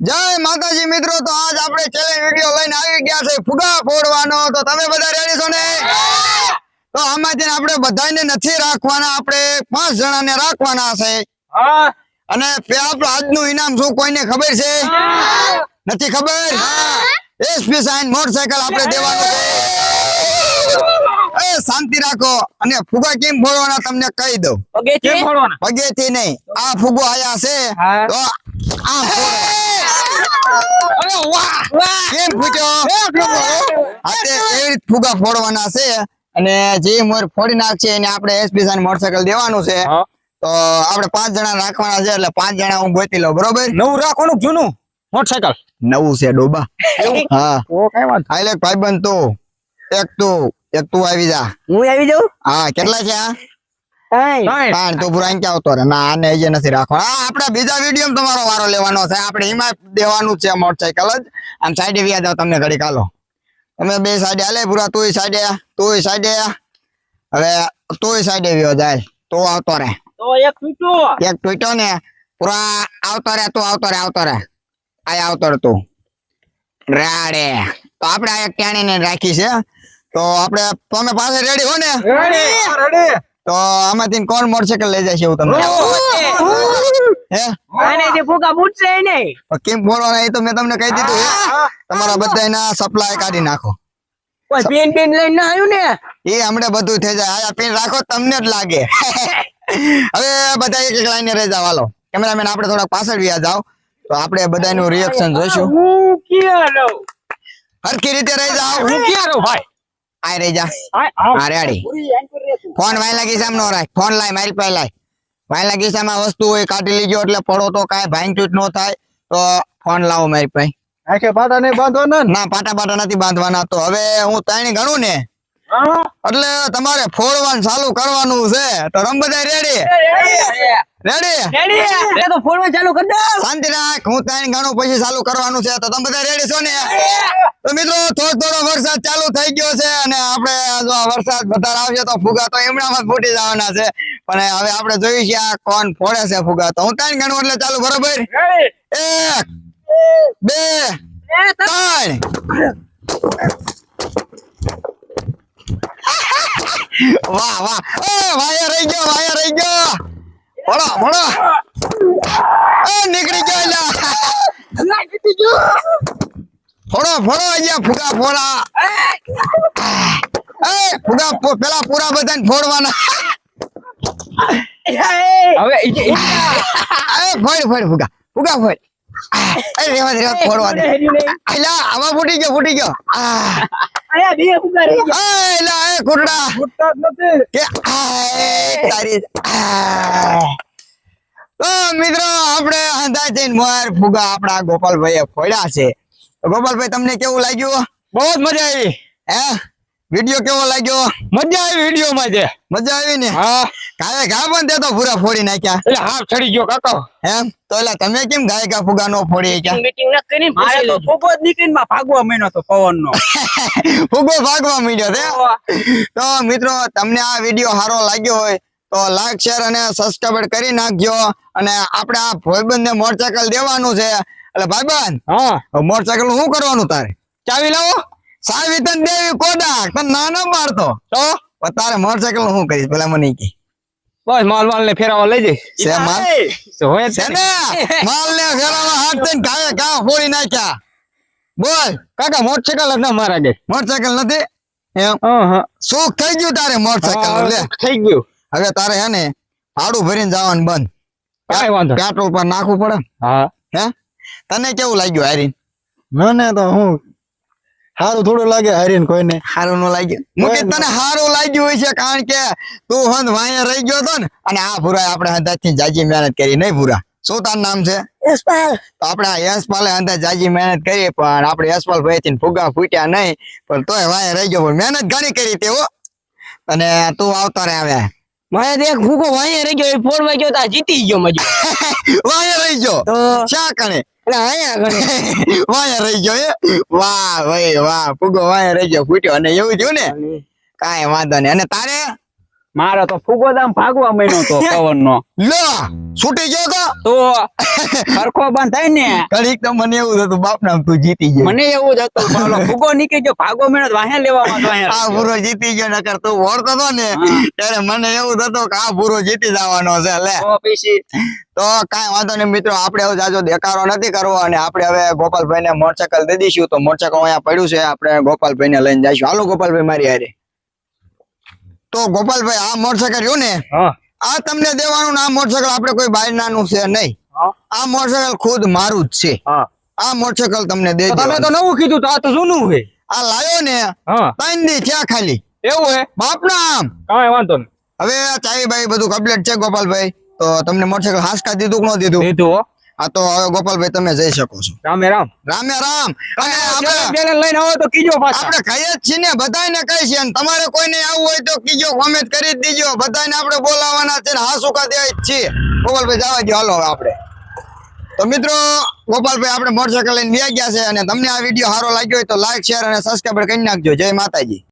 જય માતાજી મિત્રો તો આજ આપણે ચેલેન્જ વીડિયો લઈને આવી ગયા છે ફુગા ફોડવાનો. તો તમે બધા રેડી છો ને? તો આમાંથી આપણે બધાને નથી રાખવાના આપણે પાંચ જણાને રાખવાના છે. અને આપણું આજનું ઇનામ શું કોઈને ખબર છે? નથી ખબર? એસપી સાઈન મોટરસાયકલ આપણે દેવાનું છે. એ શાંતિ રાખો. અને ફુગા કેમ ફોડવાના તમને કહી દઉં? પગેથી નહીં. આ ફુગો આયા છે. તો આ ફોડો. કેમ ફૂટ્યો હાથે એવી રીતે ફુગા ફોડવાના છે અને જે મોર ફોડી નાખશે એને આપણે એસપી સાઈન મોટરસાયકલ દેવાનું છે. તો આપણે પાંચ જણા રાખવાના છે એટલે પાંચ જણા હું ગોતી લઉં બરોબર? નવું રાખવાનું જૂનું? મોટરસાયકલ નવું છે ડોબા. હા. ઓ કઈ વાત આઈલે ભાઈબંધ તું એક તું એક તું આવી જા. હું આવી જાઉં? હા કેટલા છે આ? તાણ તું પૂરા ક્યાં આવતો રે ના આને હજી નથી રાખવા આપણે બીજા વીડિયો તમારો વારો લેવાનો છે. આપણે એમાં દેવાનું છે મોટરસાયકલ જ. આમ સાઈડે વ્યા જાવ તમને ઘડી કાલો તમે બે સાઈડે હાલે પૂરા તુંય સાઈડે તુંય સાઈડે હવે તુંય સાઈડે વ્યો જાય. તો આવતો રે તો એક ટૂટ્યો ને પૂરા આવતો રે તું આવતો રે આવતો રે આય આવતો રે તું. રાડે. તો આપણે આ એક ટાણીને રાખી છે. તો આપણે તમે પાસે રેડી હો ને? રેડી તો આમાંથી કોણ મોટરસાયકલ લઈ જશે એવું તમને હે? આને જે ફૂકા ફૂટશે નહીં કેમ બોલવાના એ તો મેં તમને કહી દીધું તમારા બધાના સપ્લાય કાઢી નાખો. કોઈ પેન પેન લઈને ના આવ્યું ને? એ હમણાં બધું થઈ જાય. આયા પિન રાખો તમને જ લાગે. હવે બધા એક એક લાઈને રહી જાવ હાલો કેમેરામેન આપણે થોડાક પાછળ વ્યા જાવ તો આપણે બધાનું રિએક્શન જોઈશું. હું ક્યાં રીતે રહી જાવ હું ક્યાં રહું ભાઈ? આ રે જા. આ આડી. ફોન વાયલા ગીસામાં નો રાખ. ફોન લાય મારી પાસે લાય. વાયલા ગીસામાં વસ્તુ હોય કાઢી લીજો એટલે પડો તો કાંઈ ભાંગ તૂટ નો થાય તો ફોન લાવો મારી પાસે. આખે પાટા ને બાંધવાના ના? પાટા પાટા નથી બાંધવાના તો. હવે હું તાણી ગણું ને? એટલે તમારે ફોડવાનું ચાલુ કરવાનું છે. તો રમ બધા રેડી રેડી રેડી તો ફોડવાનું ચાલુ કરી દો. શાંતિ રાખ. હું તાણી ગણું પછી ચાલુ કરવાનું છે. તો તમે બધા રેડી છો ને? તો મિત્રો થોડો થોડો વરસાદ ચાલુ થઈ ગયો છે અને આપણે જો વરસાદ વધારે આવશે તો ફુગા તો એમણામાં ફૂટી જવાના છે. પણ હવે આપણે જોયું છે આ કોણ ફોડે છે ફુગા. તો હું ત્રણ ગણું એટલે ચાલુ બરોબર? એક બે ત્રણ. વાહ વાહ. એ વાયા રહી ગયો વાયા રહી ગયો. ભણો ભણો એ નીકળી ગયો એલા ફોડો ફોડો અહીંયા ફુગા ફોડા એ ફુગા પેલા પૂરા બધાને ફોડવાના હવે એ ફોડ ફોડ ફુગા ફુગા ફોડ રેવા રેવા ફોડવા દે એલા ફૂટી ગયો ફૂટી ગયો આ બે ફૂકા રહી ગયા એલા એ કુરડા નથી કે આ તારી તો મિત્રો આપણે અંદાજે મોર ફુગા આપણા ગોપાલભાઈએ ફોડ્યા છે ગોપાલભાઈ તમને કેવું લાગ્યું? બહુ જ મજા આવી. હે? વીડિયો કેવો લાગ્યો? મજા આવી વીડિયો માં જે. મજા આવી ને? હા. ગાય ઘા પણ તે તો પૂરા ફોડી નાખ્યા. એટલે હાફ ચડી ગયો કાકો. એમ? તો એટલે તમે કેમ ગાય ઘા ફુગા નો ફોડી ગયા મીટિંગ ના કરી મારે તો ફૂફો જ નીકળીને માં ભાગવા મહિનો તો પવન નો ફુગો ભાગવા માંડ્યો છે? તો મિત્રો તમને આ વીડિયો સારો લાગ્યો હોય તો લાઈક શેર અને સબસ્ક્રાઇબ કરી નાખજો. અને આપણે આ ભોયબંધને ને મોટરસાયકલ દેવાનું છે. એટલે ભાઈબંધ હા. મોટરસાયકલનું શું કરવાનું તારે? ચાવી લાવો. સાવી તને દેવી કોડા તને ના ના મારતો તો તારે મોટરસાયકલનું શું કરીશ? પેલા મને કે. બસ માલ માલ ને ફેરવા લઈ જઈશ. છે માલ છે ને માલ ને ફેરાવા હાથ થઈને ગાય ઘા ફોડી નાખ્યા. બોલ. કાકા મોટરસાયકલ જ ના મારા ગઈ મોટરસાયકલ નથી? એમ? હા હા. સુખ થઈ ગયું તારે મોટરસાયકલ લે. થઈ ગયું. હવે તારે હે ને ભાડું ભરીને જવાનું બંધ. કાંઈ વાંધો પેટ્રોલ પર નાખવું પડે. હા. હે? તને કેવું લાગ્યું હારીન? મને તો હું સારું થોડું લાગે હરીને કોઈને. સારું ન લાગ્યું મુકે તને સારું લાગ્યું હોય છે કારણ કે તું હંદ વાંયા રહી ગયો તો ને અને આ ભૂરા આપણે હંદાજથી જાજી મહેનત કરી. નહીં ભૂરા શું તારું નામ છે? યશપાલ. તો આપણે આ યશપાલે અંદર જાજી મહેનત કરી પણ આપણે યશપાલ ભાઈ થી ફુગા ફૂટ્યા નહીં પણ તોય વાયે રહી ગયો. પણ મહેનત ઘણી કરી તેઓ અને તું આવતો રે આવ્યા મારે દેખ એક ફૂકો વાંહે રહી ગયો એ ફોડવા ગયો તા જીતી ગયો મજો વાયે રહી ગયો. તો શા કણે વાંયા રહી ગયો વાહ ભાઈ વાહ ફુગો વાંયા રહી ગયો ફૂટ્યો. અને એવું થયું ને? કાંઈ વાંધો નહીં. અને તારે? મારે તો ફૂગો દામ ભાગવા મહિનો તો પવન નો લો છૂટી ગયો તો? તો સરખો બંધ થાય ને. કડીક તો મને એવું હતું બાપ નામ તું જીતી ગયો. મને એવું જ હતું બોલો ફુગો નીકળી ગયો ભાગો મહિનો તો વાહે લેવામાં તો આ ભૂરો જીતી ગયો નકર તું વળતો તો ને. ત્યારે મને એવું થતું કે આ ભૂરો જીતી જવાનો છે લે. તો કાંઈ વાંધો નહીં મિત્રો આપણે હવે જાજો દેખાડો નથી કરવો અને આપણે હવે ગોપાલભાઈ ને મોટરસાયકલ દઈ દઈશું તો મોટરસાયકલ અહીંયા પડ્યું છે આપણે ગોપાલભાઈ ને લઈને જઈશું. હાલો ગોપાલભાઈ મારી હારે. તો ગોપાલભાઈ આ મોટરસાયકલ રહ્યું ને. આ તમને દેવાનું આ મોટરસાયકલ આપણે કોઈ બહારનાનું છે નહીં. આ મોટરસાયકલ ખુદ મારું જ છે. આ મોટરસાયકલ તમને દે તમે તો નવું કીધું તો આ તો જૂનું છે. આ લાયો ને ત્રણ દી થયા ખાલી. એવું હે બાપના આમ. કાંઈ વાંધો નહીં. હવે ચાઈ ભાઈ બધું કમ્પ્લીટ છે ગોપાલભાઈ. તો તમને મોટરસાયકલ હાસકા દીધું કે ન દીધું? દીધું હો હા તો હવે ગોપાલભાઈ તમે જઈ શકો છો. રામે રામ. રામે રામ. અને આપણે લઈને આવો તો કીજો પાછા. આપણે કહીએ જ છીએ ને બધાને કહી છે અને તમારે કોઈને આવવું હોય તો કીજો કોમેન્ટ કરી દીજો. બધાને આપણે બોલાવવાના છે ને હા સુકા દેવા જ છીએ ગોપાલભાઈ જવા દો હાલો આપણે. તો મિત્રો ગોપાલભાઈ આપણે મોટરસાઇકલ લઈને વ્યા ગયા છે અને તમને આ વીડિયો સારો લાગ્યો હોય તો લાઈક શેર અને સબસ્ક્રાઈબ કરી નાખજો. જય માતાજી.